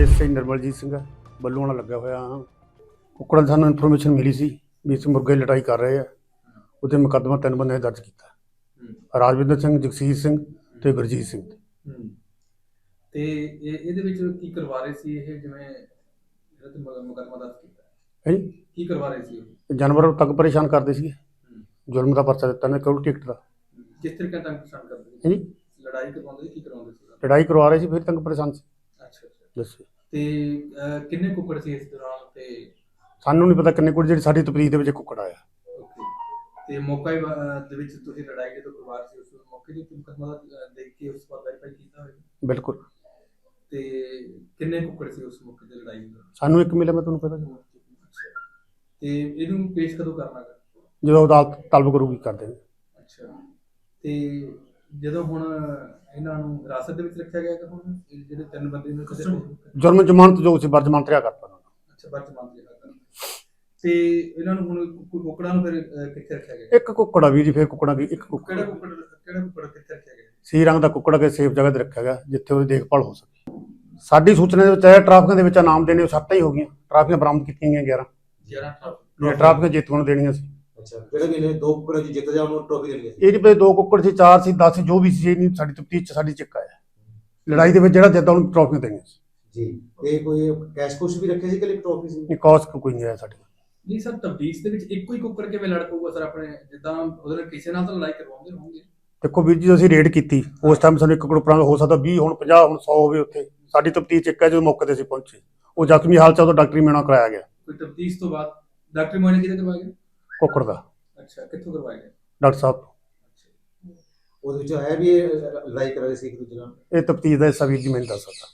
ਨਿਰਮਲਜੀਤ ਸਿੰਘ ਹੈ ਬੱਲੂ ਵਾਲਾ ਲੱਗਿਆ ਹੋਇਆ ਹਾਂ। ਕੁੱਕੜਾਂ ਦੀ ਸਾਨੂੰ ਇਨਫੋਰਮੇਸ਼ਨ ਮਿਲੀ ਸੀ ਵੀ ਇਸ ਮੁਰਗੇ ਲੜਾਈ ਕਰ ਰਹੇ ਆ। ਉਹਦੇ ਮੁਕੱਦਮਾ ਤਿੰਨ ਬੰਦੇ ਦਰਜ ਕੀਤਾ। ਰਾਜਵਿੰਦਰ ਸਿੰਘ ਜਗਸੀਰ ਸਿੰਘ ਤੇ ਗੁਰਜੀਤ ਸਿੰਘ। ਤੇ ਇਹ ਇਹਦੇ ਵਿੱਚ ਕੀ ਕਰਵਾ ਰਹੇ ਸੀ ਇਹ ਜਿਵੇਂ ਜਿਹੜਾ ਤੇ ਮੁਕੱਦਮਾ ਦਰਜ ਕੀਤਾ? ਹੈ? ਜੀ ਕੀ ਕਰਵਾ ਰਹੇ ਸੀ ਜਾਨਵਰ ਤੱਕ ਪਰੇਸ਼ਾਨ ਕਰਦੇ ਹੂੰ। ਜ਼ੁਲਮ ਦਾ ਪਰਚਾ ਦਿੱਤਾ ਨੇ ਕਿਉਂ ਟਿਕਟ ਦਾ। ਕਿਸ ਤਰੀਕੇ ਨਾਲ ਪਛਾਣ ਕਰਦੇ ਸੀ? ਜੀ? ਲੜਾਈ ਕਰਵਾਉਂਦੇ ਸੀ ਕੀ ਕਰਵਾਉਂਦੇ ਸੀ? ਲੜਾਈ ਕਰਵਾ ਰਹੇ ਸੀ ਫਿਰ ਤੰਗ ਪਰੇਸ਼ਾਨ ਸੀ। ਅੱਛਾ ਅੱਛਾ। ਦੱਸੋ ਤੇ ਅਹ, ਕਿੰਨੇ ਕੁੱਕੜ ਸੀ ਇਸ ਦੌਰਾਨ ਤੇ? ਸਾਨੂੰ ਨਹੀਂ ਪਤਾ ਕਿੰਨੇ ਕੁੜ ਜਿਹੜੀ ਸਾਡੀ ਤਪਰੀਦ ਦੇ ਵਿੱਚ ਕੁੱਕੜ ਆਇਆ। ਓਕੇ। ਤੇ ਮੌਕਾ ਹੀ, ਅਹ, ਦੇ ਵਿੱਚ ਤੁਸੀਂ ਲੜਾਈ ਜਦੋਂ ਕਰਵਾ ਰਹੇ ਸੀ ਉਸ ਮੌਕੇ ਦੇ ਮੁਕੱਦਮਾ ਅਹ, ਦੇਖ ਕੇ ਉਸ ਬਾਅਦ ਵੈਰੀਫਾਈ ਕੀਤਾ ਹੋਵੇਗਾ ਬਿਲਕੁਲ। ਤੇ ਕਿੰਨੇ ਕੁੱਕੜ ਸੀ ਉਸ ਮੌਕੇ ਤੇ ਲੜਾਈ ਦੇ? ਸਾਨੂੰ ਇੱਕ ਮਿਲਿਆ ਮੈਂ ਤੁਹਾਨੂੰ ਪਤਾ ਅੱਛਾ। ਤੇ ਇਹਨੂੰ ਪੇਸ਼ ਕਦੋਂ ਕਰਨਾ ਗਾ? ਜਦੋਂ ਅਦਾਲਤ ਤਲਬ ਕਰੂਗੀ ਕਰ ਦੇਣਗੇ। ਅੱਛਾ। ਤੇ ਜਦੋਂ ਹੁਣ ਇਹਨਾਂ ਨੂੰ ਹਿਰਾਸਤ ਦੇ ਵਿੱਚ ਰੱਖਿਆ ਗਿਆ ਕਿ ਹੁਣ ਇਹ ਜਿਹੜੇ ਤਿੰਨ ਬੰਦੇ ਨੇ ਕਿਸੇ ਜੁਰਮ ਜ਼ਮਾਨਤ ਜੋ ਸੀ ਬਰਜ਼ਮਾਨਤ ਰਿਆ ਕਰਤਾ ਉਹਨਾਂ ਨੂੰ। ਅੱਛਾ ਵਰਤਮਾਨ ਦੇ ਹਾਲਾਤ ਤੇ ਇਹਨਾਂ ਨੂੰ ਹੁਣ ਕੁ- ਕੁੱਕੜਾਂ ਨੂੰ ਫਿਰ ਅਹ, ਕਿੱਥੇ ਰੱਖਿਆ ਗਿਆ? ਇੱਕ ਕੁੱਕੜ ਵੀਰ ਜੀ ਫਿਰ ਕੁੱਕੜਾਂ ਦੀ ਇੱਕ ਕੁੱਕੜ। ਕਿਹੜਾ ਕੁੱਕੜ ਕਿਹੜਾ ਕੁੱਕੜ ਕਿੱਥੇ ਰੱਖਿਆ ਗਿਆ? ਸੀ ਰੰਗ ਦਾ ਕੁੱਕੜ ਕੇ ਸੇਫ ਜਗ੍ਹਾ ਤੇ ਰੱਖਿਆ ਗਿਆ ਜਿੱਥੇ ਉਹਦੀ ਦੇਖਭਾਲ ਹੋ ਸਕੇ। ਸਾਡੀ ਸੂਚਨਾ ਦੇ ਵਿੱਚ ਆਇਆ ਟ੍ਰਾਫਿਕਾਂ ਦੇ ਵਿੱਚ ਇਨਾਮ ਦੇਣੇ ਉਹ ਸੱਤਾਂ ਹੀ ਹੋ ਗਈਆਂ। ਟ੍ਰਾਫਿਕਾਂ ਬਰਾਮਦ ਕੀਤੀਆਂ ਗਈਆਂ 11 11 ਜਿਹੜੀਆਂ ਟ੍ਰਾਫਿਕਾਂ ਜੇਤੂਆਂ ਨੂੰ ਦੇਣੀਆਂ ਸੀ। ਅੱਛਾ ਜਿਹੜੇ ਵੀ ਨੇ? ਦੋ ਕੁਕੜੇ ਜੀ ਜਿੱਤ ਜਾ ਉਹਨੂੰ ਟਰੋਫੀ ਦੇਣੀ ਹੈ ਇਹ ਨਹੀਂ ਪਤਾ ਦੋ ਕੁੱਕੜ ਸੀ ਚਾਰ ਸੀ 10 ਸੀ ਜੋ ਵੀ ਸੀ ਇਹ ਨਹੀਂ ਸਾਡੀ ਤਫਤੀਸ਼ ਚ ਸਾਡੀ ਚੱਕਾ ਹੈ ਲੜਾਈ ਦੇ ਵਿੱਚ ਜਿਹੜਾ ਜਿੱਦਾਂ ਉਹਨੂੰ ਟ੍ਰਾਫੀਆਂ ਦੇਣੀਆਂ ਸੀ। ਜੀ ਤੇ ਕੋਈ ਕੈਸ਼ ਕੁਸ਼ ਵੀ ਰੱਖੇ ਸੀ ਕਿ ਲਈ ਟਰੋਫੀ ਸੀ? ਇਹ ਕਾਸਟ ਕੋਈ ਨਹੀਂ ਆਇਆ ਸਾਡੇ ਕੋਲ। ਨਹੀਂ ਸਰ ਤਬਦੀਸ ਦੇ ਵਿੱਚ ਇੱਕੋ ਹੀ ਕੁੱਕੜ ਕਿਵੇਂ ਲੜ ਪਊਗਾ ਸਰ? ਆਪਣੇ ਜਿੱਦਾਂ ਉਹਦੇ ਨਾਲ ਕਿਸੇ ਨਾਲ ਤਾਂ ਲੜਾਈ ਕਰਵਾਉਂਦੇ ਹੋਣਗੇ। ਦੇਖੋ ਵੀਰ ਜੀ ਅਸੀਂ ਰੇਡ ਕੀਤੀ। ਉਸ ਟਾਈਮ ਸਾਨੂੰ ਇੱਕ ਕੁੱਕੜ ਉੱਪਰਾਂ ਦਾ ਹੋ ਸਕਦਾ 20 ਹੁਣ 50 ਹੁਣ 100 ਹੋਵੇ ਉੱਥੇ। ਸਾਡੀ ਤਫਤੀਸ਼ ਚ ਇੱਕ ਹੈ ਜਦੋਂ ਮੌਕੇ ਤੇ ਅਸੀਂ ਪਹੁੰਚੇ। ਉਹ ਜ਼ਖਮੀ ਹਾਲਤ ਚ ਉਦੋਂ ਡਾਕਟਰੀ ਮੇਣਾ ਕਰਾਇਆ ਗਿਆ। ਕੋਈ ਤਬਦੀਸ ਤੋਂ ਬਾਅਦ? ਡਾਕਟਰੀ ਮੁਆਇਨਾ ਕਿਹਦੇ ਕਰਵਾਇਆ ਗਿਆ ਕੁੱਕੜ ਦਾ। ਅੱਛਾ ਕਿੱਥੋਂ ਕਰਵਾਇਆ ਗਿਆ ਡਾਕਟਰ ਸਾਹਿਬ ਤੋਂ। ਉਹਦੇ ਵਿੱਚ ਆਇਆ ਵੀ ਇਹ ਲੜਾਈ ਕਰ ਰਹੇ ਸੀ ਇੱਕ ਦੂਜੇ ਨਾਲ? ਇਹ ਤਫਤੀਸ਼ ਦਾ ਹਿੱਸਾ ਵੀਰ ਜੀ ਮੈਨੂੰ ਦੱਸ ਸਕਦਾ।